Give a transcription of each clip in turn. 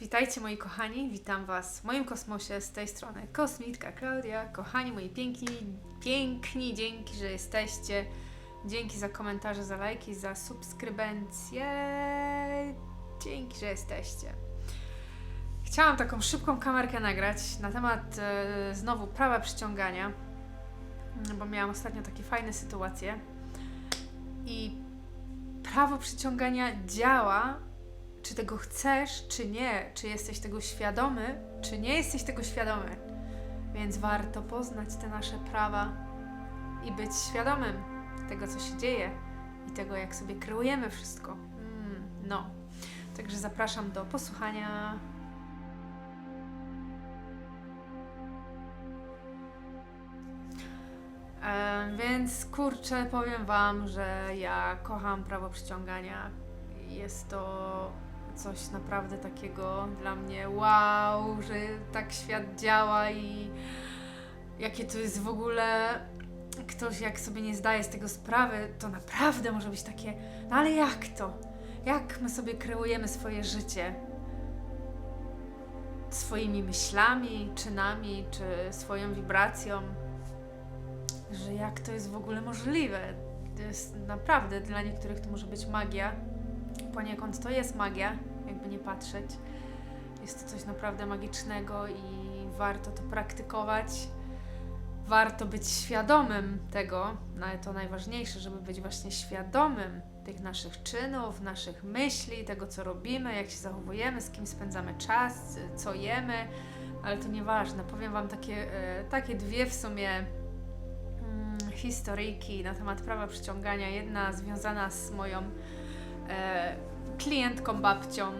Witajcie moi kochani, witam Was w moim kosmosie z tej strony Kosmitka Klaudia. Kochani moi piękni, piękni, dzięki, że jesteście. Dzięki za komentarze, za lajki, za subskrybencje. Dzięki, że jesteście. Chciałam taką szybką kamerkę nagrać na temat e, znowu prawa przyciągania, bo miałam ostatnio takie fajne sytuacje. I prawo przyciągania działa, czy tego chcesz, czy nie, czy jesteś tego świadomy, czy nie jesteś tego świadomy. Więc warto poznać te nasze prawa i być świadomym tego, co się dzieje i tego, jak sobie kreujemy wszystko. Mm, no. Także zapraszam do posłuchania. E, więc kurczę, powiem Wam, że ja kocham prawo przyciągania. Jest to coś naprawdę takiego dla mnie wow, że tak świat działa i jakie to jest w ogóle. Ktoś, jak sobie nie zdaje z tego sprawy, to naprawdę może być takie, no ale jak to? Jak my sobie kreujemy swoje życie? Swoimi myślami, czynami, czy swoją wibracją? Że jak to jest w ogóle możliwe? To jest naprawdę dla niektórych to może być magia. Poniekąd to jest magia, jakby nie patrzeć. Jest to coś naprawdę magicznego i warto to praktykować. Warto być świadomym tego, no ale to najważniejsze, żeby być właśnie świadomym tych naszych czynów, naszych myśli, tego co robimy, jak się zachowujemy, z kim spędzamy czas, co jemy, ale to nieważne. Powiem Wam takie, e, takie dwie w sumie mm, historyjki na temat prawa przyciągania. Jedna związana z moją e, klientką, babcią,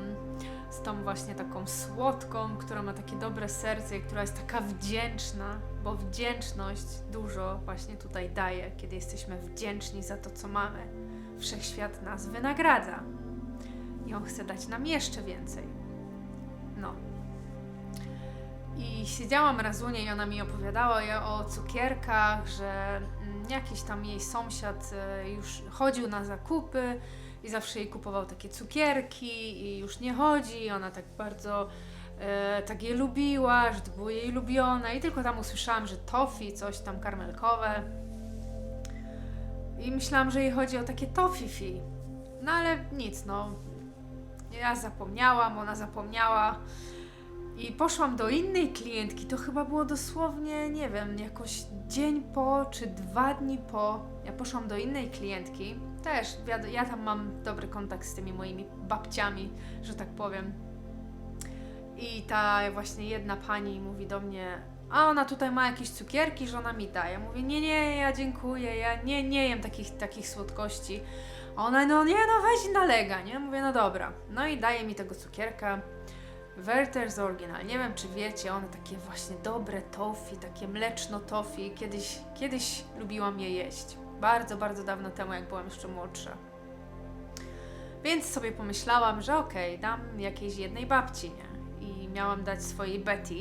z tą właśnie taką słodką, która ma takie dobre serce i która jest taka wdzięczna, bo wdzięczność dużo właśnie tutaj daje, kiedy jesteśmy wdzięczni za to, co mamy. Wszechświat nas wynagradza i on chce dać nam jeszcze więcej. No. I siedziałam raz u niej i ona mi opowiadała o cukierkach, że mm, jakiś tam jej sąsiad e, już chodził na zakupy i zawsze jej kupował takie cukierki i już nie chodzi. I ona tak bardzo e, tak je lubiła, że to było jej ulubione. I tylko tam usłyszałam, że tofi, coś tam karmelkowe. I myślałam, że jej chodzi o takie tofifi. No ale nic, no. Ja zapomniałam, ona zapomniała. I poszłam do innej klientki, to chyba było dosłownie, nie wiem, jakoś dzień po czy dwa dni po. Ja poszłam do innej klientki, też, wiad- ja tam mam dobry kontakt z tymi moimi babciami, że tak powiem. I ta właśnie jedna pani mówi do mnie, a ona tutaj ma jakieś cukierki, że ona mi daje. Mówię, nie, nie, ja dziękuję, ja nie, nie jem takich, takich słodkości. A ona, no nie, no weź nalega, nie? Mówię, no dobra. No i daje mi tego cukierka. Werther's Original. Nie wiem, czy wiecie, one takie właśnie dobre tofi, takie mleczno tofi. Kiedyś, kiedyś lubiłam je jeść. Bardzo, bardzo dawno temu, jak byłam jeszcze młodsza. Więc sobie pomyślałam, że okej, dam jakiejś jednej babci, nie? I miałam dać swojej Betty.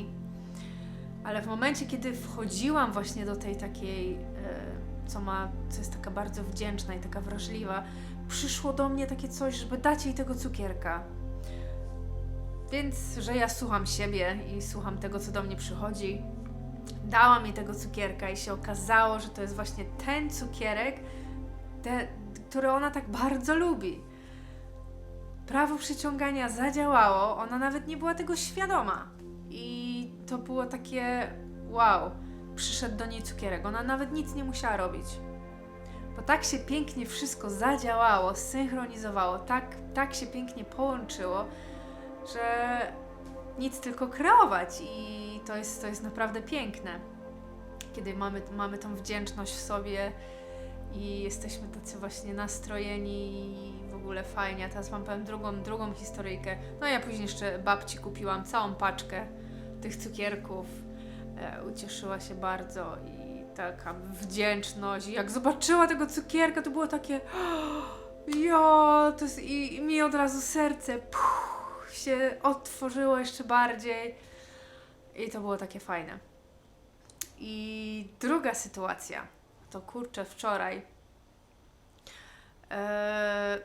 Ale w momencie, kiedy wchodziłam właśnie do tej takiej, e, co ma, co jest taka bardzo wdzięczna i taka wrażliwa, przyszło do mnie takie coś, żeby dać jej tego cukierka. Więc, że ja słucham siebie i słucham tego, co do mnie przychodzi, dałam jej tego cukierka i się okazało, że to jest właśnie ten cukierek, te, który ona tak bardzo lubi. Prawo przyciągania zadziałało, ona nawet nie była tego świadoma. I to było takie wow, przyszedł do niej cukierek, ona nawet nic nie musiała robić. Bo tak się pięknie wszystko zadziałało, synchronizowało, tak, tak się pięknie połączyło, że nic tylko kreować i to jest, to jest naprawdę piękne. Kiedy mamy, mamy tą wdzięczność w sobie i jesteśmy tacy właśnie nastrojeni i w ogóle fajnie. A teraz wam powiem drugą, drugą historyjkę. No ja później jeszcze babci kupiłam całą paczkę tych cukierków. E, ucieszyła się bardzo i taka wdzięczność. I jak zobaczyła tego cukierka, to było takie jo, to jest, i, i mi od razu serce puh, się otworzyło jeszcze bardziej. I to było takie fajne. I druga sytuacja, to kurczę, wczoraj e,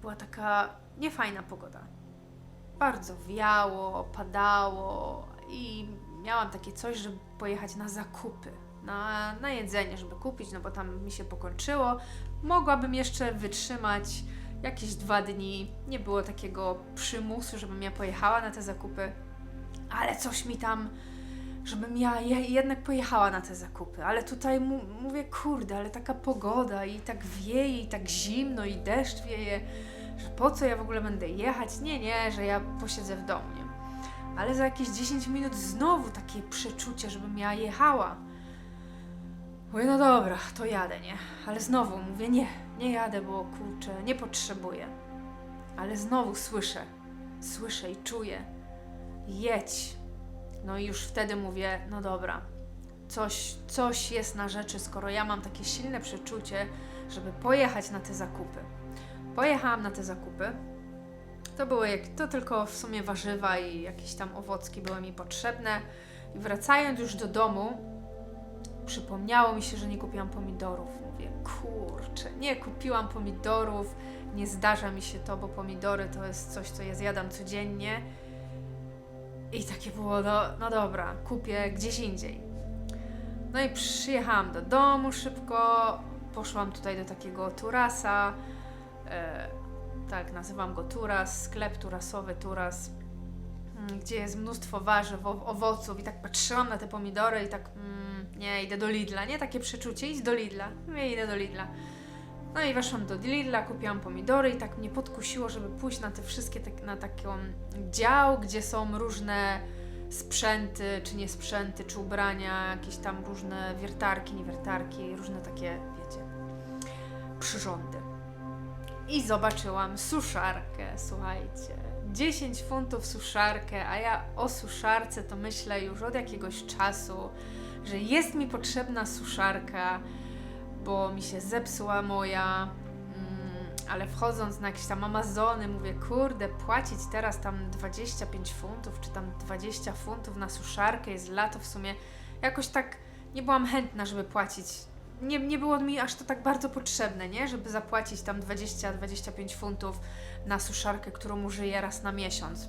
była taka niefajna pogoda. bardzo wiało, padało i miałam takie coś, żeby pojechać na zakupy, na, na jedzenie, żeby kupić, no bo tam mi się pokończyło. Mogłabym jeszcze wytrzymać jakieś dwa dni. Nie było takiego przymusu, żebym ja pojechała na te zakupy, ale coś mi tam, żebym ja je, jednak pojechała na te zakupy. Ale tutaj mówię, kurde, ale taka pogoda i tak wieje, i tak zimno, i deszcz wieje, że po co ja w ogóle będę jechać? Nie, nie, że ja posiedzę w domu? Ale za jakieś 10 minut znowu takie przeczucie, żebym ja jechała. Mówię, no dobra, to jadę, nie? Ale znowu mówię, nie, nie jadę, bo kurczę, nie potrzebuję. Ale znowu słyszę, słyszę i czuję, jedź. No i już wtedy mówię, no dobra, coś, coś jest na rzeczy, skoro ja mam takie silne przeczucie, żeby pojechać na te zakupy. Pojechałam na te zakupy. To były jak, to tylko w sumie warzywa i jakieś tam owocki były mi potrzebne. I wracając już do domu, przypomniało mi się, że nie kupiłam pomidorów. Mówię, kurczę, nie kupiłam pomidorów, nie zdarza mi się to, bo pomidory to jest coś, co ja zjadam codziennie. I takie było, no, no dobra, kupię gdzieś indziej. No i przyjechałam do domu szybko, poszłam tutaj do takiego turasa, e, tak nazywam go turas, sklep turasowy, turas, mm, gdzie jest mnóstwo warzyw, ow- owoców i tak patrzyłam na te pomidory i tak, mm, nie, idę do Lidla, nie? Takie przeczucie, idź do Lidla, nie, idę do Lidla. No i weszłam do Lidla, kupiłam pomidory i tak mnie podkusiło, żeby pójść na te wszystkie, tak, na taki dział, gdzie są różne sprzęty, czy nie sprzęty, czy ubrania, jakieś tam różne wiertarki, niewiertarki, różne takie, wiecie, przyrządy. I zobaczyłam suszarkę, słuchajcie. 10 funtów suszarkę, a ja o suszarce to myślę już od jakiegoś czasu, że jest mi potrzebna suszarka, bo mi się zepsuła moja, mm, ale wchodząc na jakieś tam Amazony, mówię, kurde, płacić teraz tam 25 funtów, czy tam 20 funtów na suszarkę, jest lato w sumie, jakoś tak nie byłam chętna, żeby płacić. Nie, nie było mi aż to tak bardzo potrzebne, nie? Żeby zapłacić tam 20-25 funtów na suszarkę, którą użyję raz na miesiąc.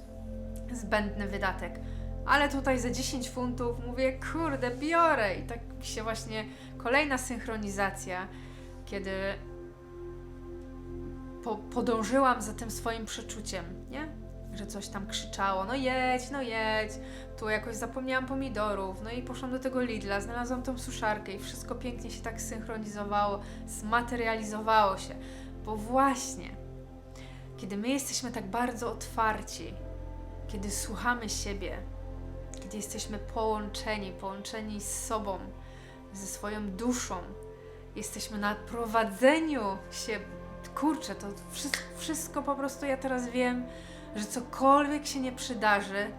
Zbędny wydatek. Ale tutaj za 10 funtów mówię, kurde, biorę. I tak się właśnie kolejna synchronizacja, kiedy po, podążyłam za tym swoim przeczuciem, nie? Że coś tam krzyczało, no jedź, no jedź. Tu jakoś zapomniałam pomidorów, no i poszłam do tego Lidla, znalazłam tą suszarkę i wszystko pięknie się tak synchronizowało, zmaterializowało się. Bo właśnie, kiedy my jesteśmy tak bardzo otwarci, kiedy słuchamy siebie, kiedy jesteśmy połączeni, połączeni z sobą, ze swoją duszą, jesteśmy na prowadzeniu się. Kurczę, to wszystko, wszystko po prostu ja teraz wiem, że cokolwiek się nie przydarzy,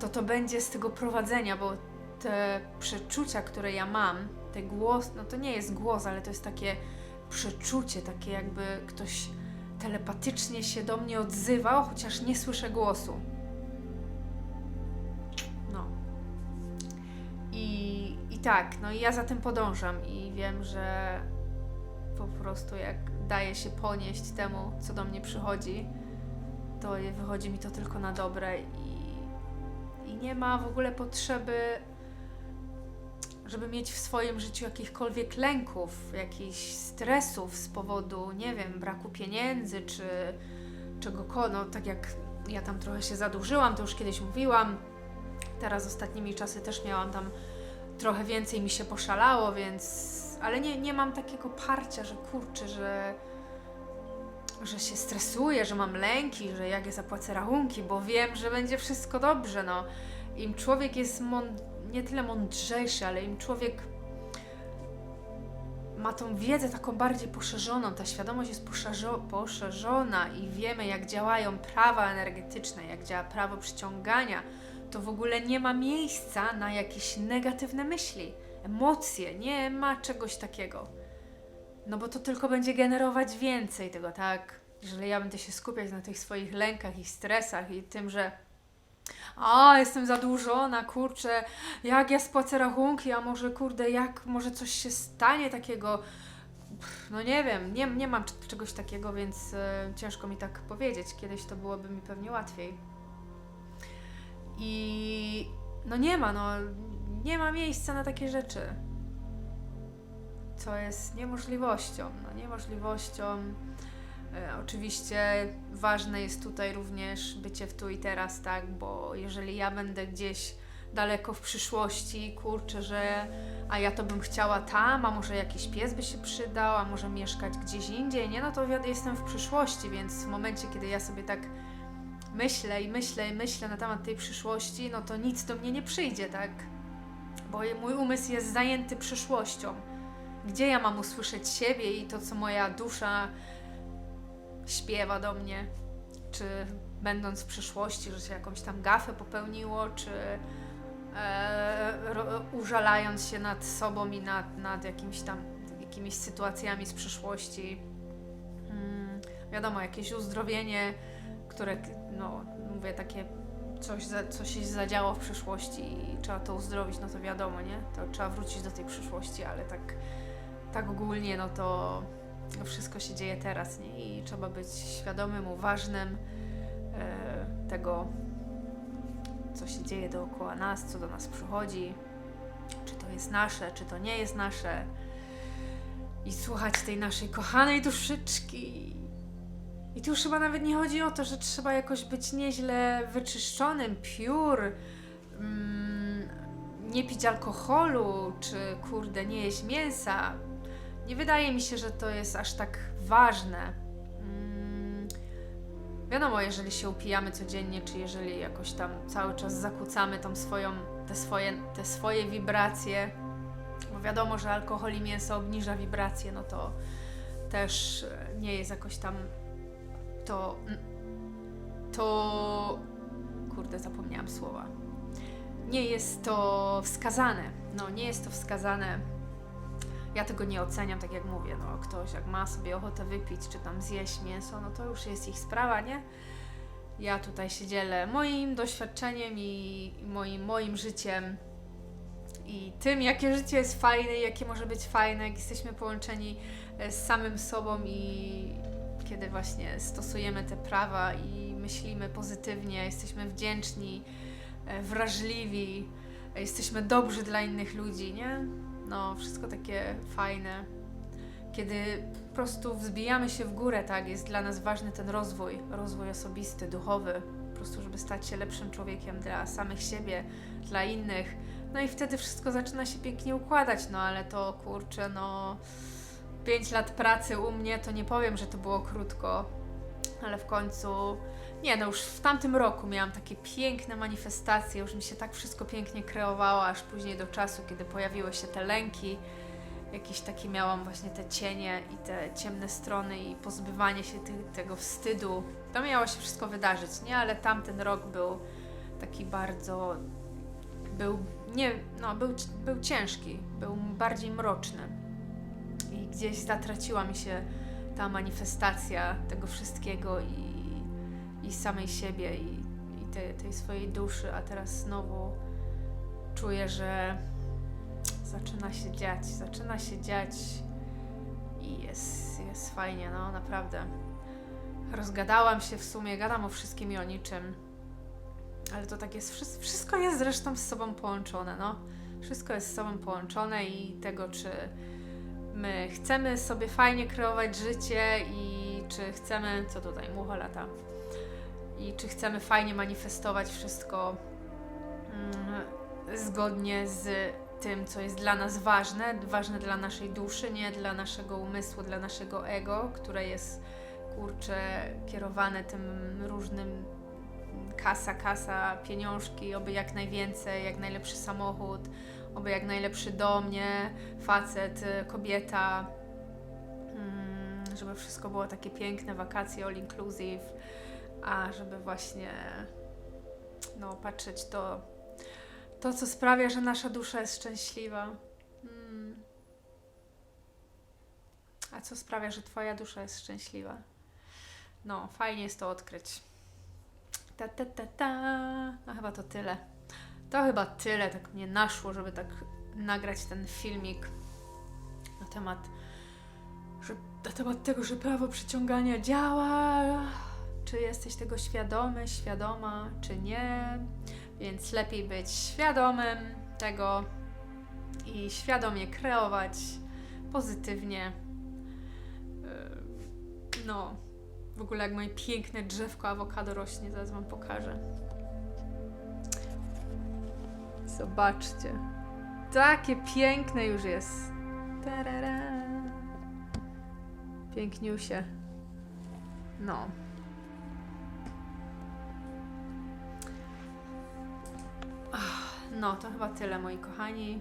to to będzie z tego prowadzenia, bo te przeczucia, które ja mam, te głos, no to nie jest głos, ale to jest takie przeczucie, takie jakby ktoś telepatycznie się do mnie odzywał, chociaż nie słyszę głosu. I, I tak, no i ja za tym podążam i wiem, że po prostu jak daje się ponieść temu, co do mnie przychodzi, to wychodzi mi to tylko na dobre i, i nie ma w ogóle potrzeby, żeby mieć w swoim życiu jakichkolwiek lęków, jakichś stresów z powodu, nie wiem, braku pieniędzy czy czegokolwiek. No tak jak ja tam trochę się zadłużyłam, to już kiedyś mówiłam. Teraz ostatnimi czasy też miałam tam trochę więcej mi się poszalało, więc. Ale nie, nie mam takiego parcia, że kurczę, że. że się stresuję, że mam lęki, że jak ja zapłacę rachunki, bo wiem, że będzie wszystko dobrze. No. Im człowiek jest mąd- nie tyle mądrzejszy, ale im człowiek ma tą wiedzę taką bardziej poszerzoną, ta świadomość jest poszerzo- poszerzona i wiemy, jak działają prawa energetyczne, jak działa prawo przyciągania, to w ogóle nie ma miejsca na jakieś negatywne myśli, emocje, nie ma czegoś takiego. No bo to tylko będzie generować więcej tego, tak? Jeżeli ja będę się skupiać na tych swoich lękach i stresach i tym, że a, jestem zadłużona, kurczę, jak ja spłacę rachunki, a może kurde, jak może coś się stanie takiego. No nie wiem, nie, nie mam czegoś takiego, więc e, ciężko mi tak powiedzieć. Kiedyś to byłoby mi pewnie łatwiej. I no nie ma, no nie ma miejsca na takie rzeczy. Co jest niemożliwością, no niemożliwością. E, oczywiście ważne jest tutaj również bycie w tu i teraz, tak, bo jeżeli ja będę gdzieś daleko w przyszłości, kurczę, że a ja to bym chciała tam, a może jakiś pies by się przydał, a może mieszkać gdzieś indziej, nie? No to ja jestem w przyszłości, więc w momencie, kiedy ja sobie tak myślę i myślę i myślę na temat tej przyszłości, no to nic do mnie nie przyjdzie, tak? Bo mój umysł jest zajęty przyszłością. Gdzie ja mam usłyszeć siebie i to, co moja dusza śpiewa do mnie? Czy będąc w przyszłości, że się jakąś tam gafę popełniło, czy e, ro, użalając się nad sobą i nad, nad jakimś tam jakimiś sytuacjami z przyszłości. Hmm, wiadomo, jakieś uzdrowienie, które, no, mówię, takie coś, coś się zadziało w przyszłości i trzeba to uzdrowić, no to wiadomo, nie? To trzeba wrócić do tej przyszłości, ale tak, tak ogólnie, no to wszystko się dzieje teraz, nie? I trzeba być świadomym, uważnym e, tego, co się dzieje dookoła nas, co do nas przychodzi, czy to jest nasze, czy to nie jest nasze. I słuchać tej naszej kochanej duszyczki. I tu już chyba nawet nie chodzi o to, że trzeba jakoś być nieźle wyczyszczonym, piór, mm, nie pić alkoholu, czy kurde, nie jeść mięsa. Nie wydaje mi się, że to jest aż tak ważne. Mm, wiadomo, jeżeli się upijamy codziennie, czy jeżeli jakoś tam cały czas zakłócamy tą swoją, te swoje, te swoje wibracje, bo wiadomo, że alkohol i mięso obniża wibracje, no to też nie jest jakoś tam to. To. Kurde, zapomniałam słowa. Nie jest to wskazane. No, nie jest to wskazane. Ja tego nie oceniam, tak jak mówię. No, ktoś jak ma sobie ochotę wypić, czy tam zjeść mięso, no to już jest ich sprawa, nie? Ja tutaj się dzielę moim doświadczeniem i moim, moim życiem i tym, jakie życie jest fajne jakie może być fajne, jak jesteśmy połączeni e, z samym sobą i kiedy właśnie stosujemy te prawa i myślimy pozytywnie, jesteśmy wdzięczni, e, wrażliwi, jesteśmy dobrzy dla innych ludzi, nie? No, wszystko takie fajne. Kiedy po prostu wzbijamy się w górę, tak, jest dla nas ważny ten rozwój, rozwój osobisty, duchowy, po prostu, żeby stać się lepszym człowiekiem dla samych siebie, dla innych. No i wtedy wszystko zaczyna się pięknie układać, no ale to kurczę, no 5 lat pracy u mnie, to nie powiem, że to było krótko, ale w końcu. Nie, no już w tamtym roku miałam takie piękne manifestacje, już mi się tak wszystko pięknie kreowało, aż później do czasu, kiedy pojawiły się te lęki, jakieś takie miałam właśnie te cienie i te ciemne strony i pozbywanie się tego wstydu. To miało się wszystko wydarzyć, nie? Ale tamten rok był taki bardzo. Był. Nie, no, był, był ciężki, był bardziej mroczny gdzieś zatraciła mi się ta manifestacja tego wszystkiego i, i samej siebie i, i te, tej swojej duszy, a teraz znowu czuję, że zaczyna się dziać, zaczyna się dziać i jest, jest fajnie, no naprawdę. Rozgadałam się w sumie, gadam o wszystkim i o niczym, ale to tak jest, wszystko jest zresztą z sobą połączone, no. Wszystko jest z sobą połączone i tego, czy my chcemy sobie fajnie kreować życie i czy chcemy, co tutaj, mucha lata, i czy chcemy fajnie manifestować wszystko mm, zgodnie z tym, co jest dla nas ważne, ważne dla naszej duszy, nie dla naszego umysłu, dla naszego ego, które jest kurczę kierowane tym różnym kasa, kasa, pieniążki, oby jak najwięcej, jak najlepszy samochód, oby jak najlepszy dom, nie? Facet, y, kobieta, mm, żeby wszystko było takie piękne, wakacje all inclusive, a żeby właśnie no, patrzeć to, to co sprawia, że nasza dusza jest szczęśliwa. Mm. A co sprawia, że Twoja dusza jest szczęśliwa? No, fajnie jest to odkryć. Ta, ta, ta, ta. No chyba to tyle. To chyba tyle, tak mnie naszło, żeby tak nagrać ten filmik na temat, że, na temat tego, że prawo przyciągania działa. Czy jesteś tego świadomy, świadoma, czy nie? Więc lepiej być świadomym tego i świadomie kreować pozytywnie. Yy, No, w ogóle jak moje piękne drzewko awokado rośnie, zaraz Wam pokażę. Zobaczcie. Takie piękne już jest. Tarara. Piękniusie. No. No, to chyba tyle, moi kochani.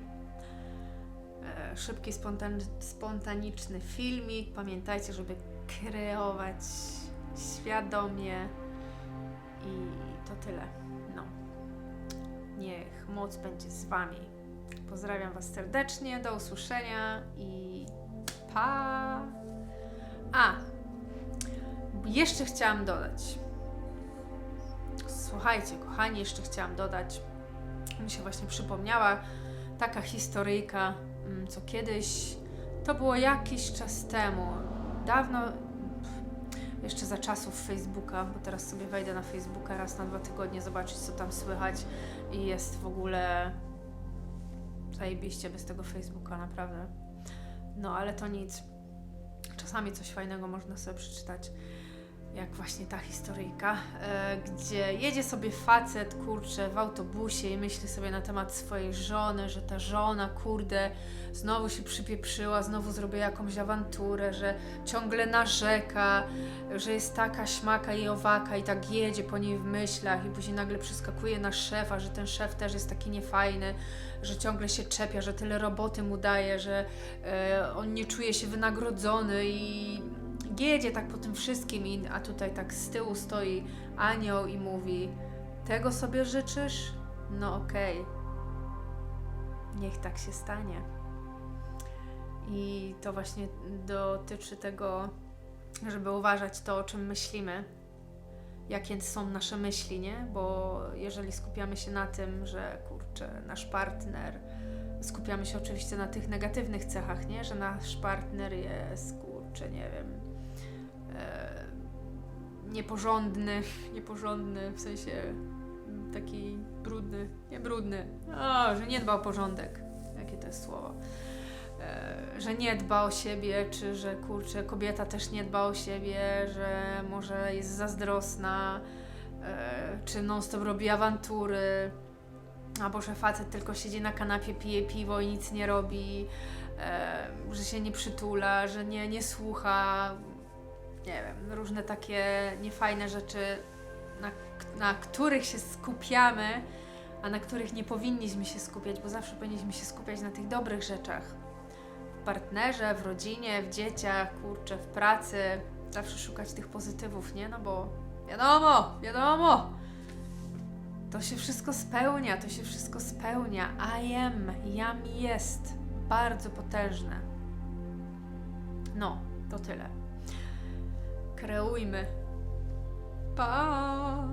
E, Szybki, spontan- spontaniczny filmik. Pamiętajcie, żeby kreować świadomie. I to tyle. No. Niech moc będzie z Wami. Pozdrawiam Was serdecznie. Do usłyszenia i pa! A! Jeszcze chciałam dodać. Słuchajcie, kochani, jeszcze chciałam dodać. Mi się właśnie przypomniała taka historyjka, mm, co kiedyś, to było jakiś czas temu, dawno, jeszcze za czasów Facebooka, bo teraz sobie wejdę na Facebooka raz na dwa tygodnie, zobaczyć co tam słychać i jest w ogóle zajebiście bez tego Facebooka, naprawdę. No, ale to nic. Czasami coś fajnego można sobie przeczytać jak właśnie ta historyjka, e, gdzie jedzie sobie facet, kurczę, w autobusie i myśli sobie na temat swojej żony, że ta żona, kurde, znowu się przypieprzyła, znowu zrobiła jakąś awanturę, że ciągle narzeka, że jest taka śmaka i owaka i tak jedzie po niej w myślach i później nagle przeskakuje na szefa, że ten szef też jest taki niefajny, że ciągle się czepia, że tyle roboty mu daje, że e, on nie czuje się wynagrodzony i jedzie tak po tym wszystkim, i, a tutaj tak z tyłu stoi anioł i mówi: Tego sobie życzysz? No okej. Niech tak się stanie. I to właśnie dotyczy tego, żeby uważać to, o czym myślimy, jakie są nasze myśli, nie? Bo jeżeli skupiamy się na tym, że kurczę, nasz partner, skupiamy się oczywiście na tych negatywnych cechach, nie? Że nasz partner jest, kurczę, nie wiem, nieporządny, nieporządny, w sensie mm, taki brudny, nie brudny, o, że nie dba o porządek, jakie to jest słowo, e, że nie dba o siebie, czy że kurczę, kobieta też nie dba o siebie, że może jest zazdrosna, e, czy non-stop robi awantury, albo że facet tylko siedzi na kanapie, pije piwo i nic nie robi, e, że się nie przytula, że nie, nie słucha, nie wiem, różne takie niefajne rzeczy, na, na których się skupiamy, a na których nie powinniśmy się skupiać, bo zawsze powinniśmy się skupiać na tych dobrych rzeczach. W partnerze, w rodzinie, w dzieciach, kurczę, w pracy. Zawsze szukać tych pozytywów, nie? No bo wiadomo, wiadomo, to się wszystko spełnia, to się wszystko spełnia. I am, jam jest bardzo potężne. No, to tyle kreujmy. Pa!